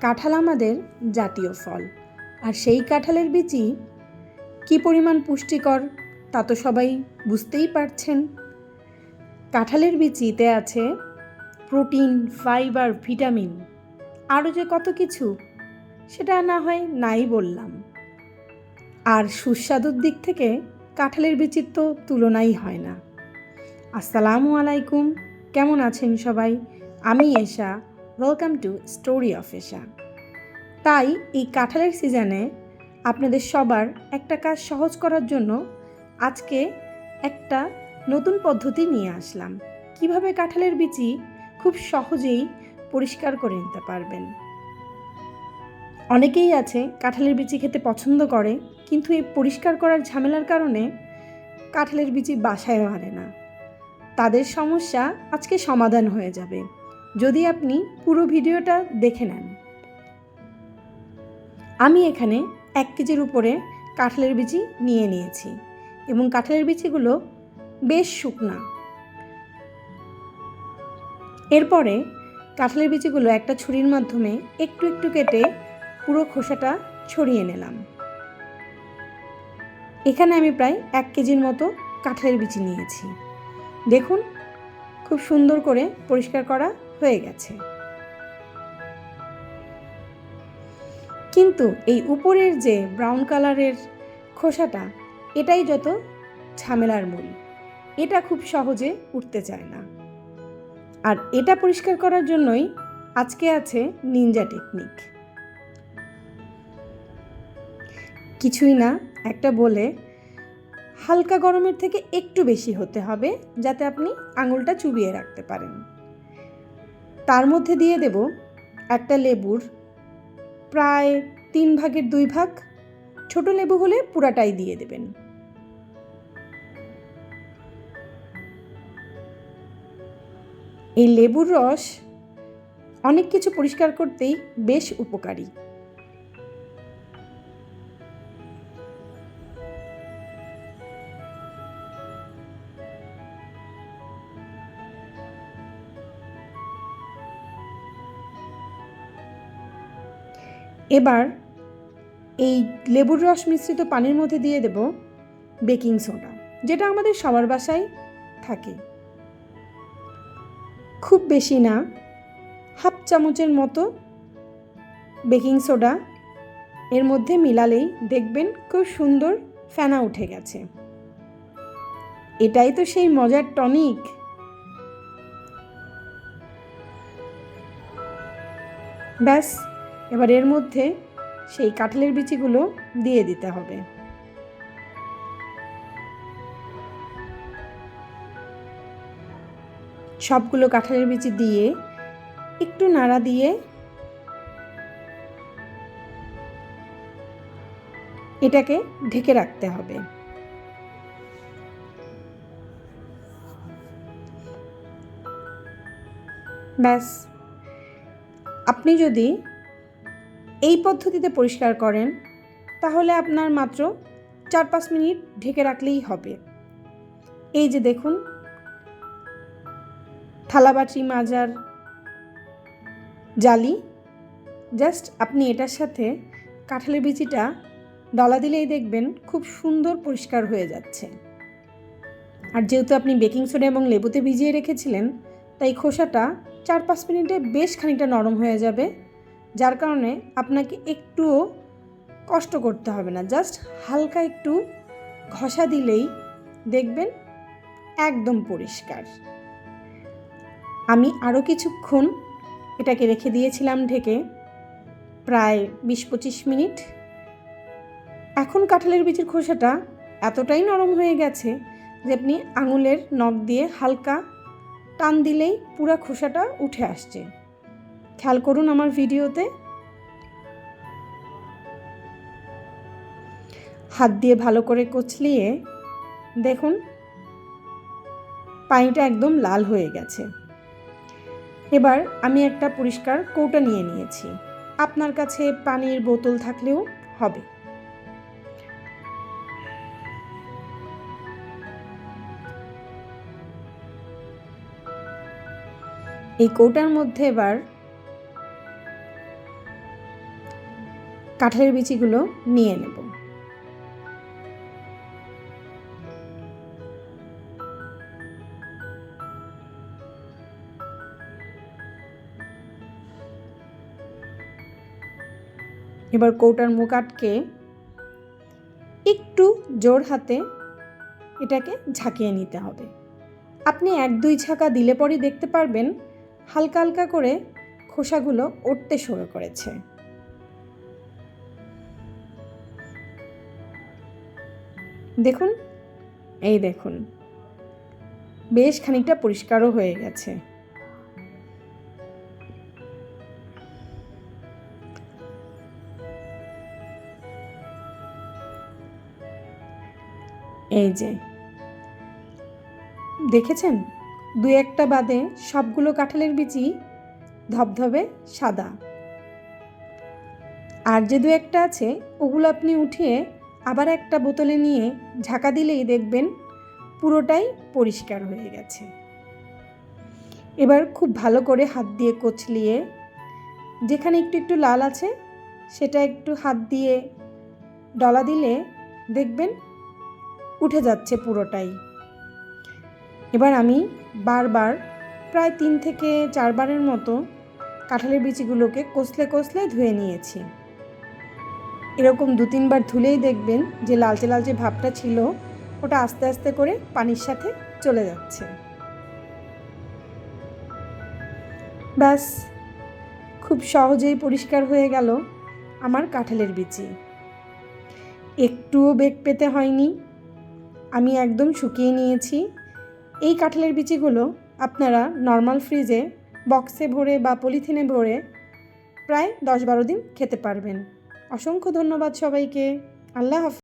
কাঁঠাল আমাদের জাতীয় ফল। আর সেই কাঁঠালের বীজই কী পরিমাণ পুষ্টিকর, তা তো সবাই বুঝতেই পারছেন। কাঁঠালের বিচিতে আছে প্রোটিন, ফাইবার, ভিটামিন। আরও যে কত কিছু, সেটা না হয় নাই বললাম। আর সুস্বাদুর দিক থেকে কাঁঠালের বীচির তো তুলনাই হয় না। আসসালামু আলাইকুম, কেমন আছেন সবাই? আমি Esha welcome to story of Esha তাই এই কাঁঠালের সিজনে আপনাদের সবার একটা কাজ সহজ করার জন্য আজকে একটা নতুন পদ্ধতি নিয়ে আসলাম। কীভাবে কাঁঠালের বিচি খুব সহজেই পরিষ্কার করে নিতে পারবেন? অনেকেই আছে কাঁঠালের বিচি খেতে পছন্দ করে, কিন্তু এই পরিষ্কার করার ঝামেলার কারণে কাঁঠালের বিচি বাসায়ও আনে না। তাদের সমস্যা আজকে সমাধান হয়ে যাবে। যদি আপনি পুরো ভিডিওটা দেখে নেন। আমি এখানে এক কেজির উপরে কাঁঠালের বিচি নিয়ে নিয়েছি এবং কাঁঠালের বিচিগুলো বেশ শুকনা। এরপরে কাঁঠালের বিচিগুলো একটা ছুরির মাধ্যমে একটু একটু কেটে পুরো খোসাটা ছড়িয়ে নিলাম। এখানে আমি প্রায় এক কেজির মতো কাঁঠালের বিচি নিয়েছি। দেখুন, খুব সুন্দর করে পরিষ্কার করা হয়ে গেছে। কিন্তু এই উপরের যে ব্রাউন কালারের খোসাটা, এটাই যত ঝামেলার মূল। এটা খুব সহজে উঠতে চায় না। আর এটা পরিষ্কার করার জন্যই আজকে আছে নিনজা টেকনিক কিছুই না, একটা বলে হালকা গরমের থেকে একটু বেশি হতে হবে, যাতে আপনি আঙুলটা চুবিয়ে রাখতে পারেন। তার মধ্যে দিয়ে দেব একটা লেবুর প্রায় তিন ভাগের দুই ভাগ। ছোট লেবু হলে পুরাটাই দিয়ে দেবেন। এই লেবুর রস অনেক কিছু পরিষ্কার করতেই বেশ উপকারী। এবার এই লেবুর রস মিশ্রিত পানির মধ্যে দিয়ে দেব বেকিং সোডা, যেটা আমাদের সবার বাসায় থাকে। খুব বেশি না, হাফ চামচের মতো বেকিং সোডা এর মধ্যে মিলালেই দেখবেন খুব সুন্দর ফেনা উঠে গেছে। এটাই তো সেই মজার টনিক। ব্যাস এবার এর মধ্যে সেই কাঁঠালের বিচিগুলো দিয়ে দিতে হবে। সবগুলো কাঁঠালের বিচি দিয়ে একটু নাড়া দিয়ে এটাকে ঢেকে রাখতে হবে। ব্যাস। আপনি যদি এই পদ্ধতিতে পরিষ্কার করেন, তাহলে আপনার মাত্র চার পাঁচ মিনিট ঢেকে রাখলেই হবে। এই যে দেখুন থালাবাটি মাজার জালি, জাস্ট আপনি এটার সাথে কাঁঠালের বিচিটা ডলা দিলেই দেখবেন খুব সুন্দর পরিষ্কার হয়ে যাচ্ছে। আর যেহেতু আপনি বেকিং সোডা এবং লেবুতে ভিজিয়ে রেখেছিলেন, তাই খোসাটা চার পাঁচ মিনিটে বেশ খানিকটা নরম হয়ে যাবে। যার কারণে আপনাকে একটুও কষ্ট করতে হবে না। জাস্ট হালকা একটু ঘষা দিলেই দেখবেন একদম পরিষ্কার। আমি আরও কিছুক্ষণ এটাকে রেখে দিয়েছিলাম ঢেকে, প্রায় বিশ পঁচিশ মিনিট। এখন কাঁঠালের বীজের খোসাটা এতটাই নরম হয়ে গেছে যে আপনি আঙুলের নখ দিয়ে হালকা টান দিলেই পুরা খোসাটা উঠে আসছে। খেয়াল করুন আমার ভিডিওতে। হাত দিয়ে ভালো করে কচলিয়ে দেখুন, পানিটা একদম লাল হয়ে গেছে। এবার আমি একটা পরিষ্কার কৌটা নিয়ে নিয়েছি। আপনার কাছে পানির বোতল থাকলেও হবে। এই কৌটার মধ্যে এবার কাঁঠালের বিচিগুলো নিয়ে নেব। এবার কৌটার মুখ আটকে একটু জোর হাতে এটাকে ঝাঁকিয়ে নিতে হবে। আপনি এক দুই ঝাঁকা দিলে পরই দেখতে পারবেন হালকা হালকা করে খোসাগুলো উঠতে শুরু করেছে। দেখুন, এই দেখুন। বেশ খানিকটা পরিষ্কারও হয়ে গেছে। এই যে। দেখেছেন? দু একটা বাদে সবগুলো কাঁঠালের বিচি ধবধবে সাদা। আর যে দু একটা আছে, ওগুলো আপনি উঠিয়ে আবার একটা বোতলে নিয়ে ঝাঁকা দিলেই দেখবেন পুরোটাই পরিষ্কার হয়ে গেছে। এবার খুব ভালো করে হাত দিয়ে কচলিয়ে, যেখানে একটু একটু লাল আছে, সেটা একটু হাত দিয়ে ডলা দিলে দেখবেন উঠে যাচ্ছে পুরোটাই। এবার আমি বারবার, প্রায় তিন থেকে চারবারের মতো কাঁঠালের বিচিগুলোকে কষলে কষলে ধুয়ে নিয়েছি। এরকম দু তিনবার ধুলেই দেখবেন যে লালচে লালচে ভাবটা ছিল, ওটা আস্তে আস্তে করে পানির সাথে চলে যাচ্ছে। ব্যাস, খুব সহজেই পরিষ্কার হয়ে গেল আমার কাঁঠালের বিচি। একটুও বেগ পেতে হয়নি। আমি একদম শুকিয়ে নিয়েছি। এই কাঁঠালের বিচিগুলো আপনারা নর্মাল ফ্রিজে বক্সে ভরে বা পলিথিনে ভরে প্রায় দশ বারো দিন খেতে পারবেন। অসংখ্য ধন্যবাদ সবাইকে। আল্লাহ হাফিজ।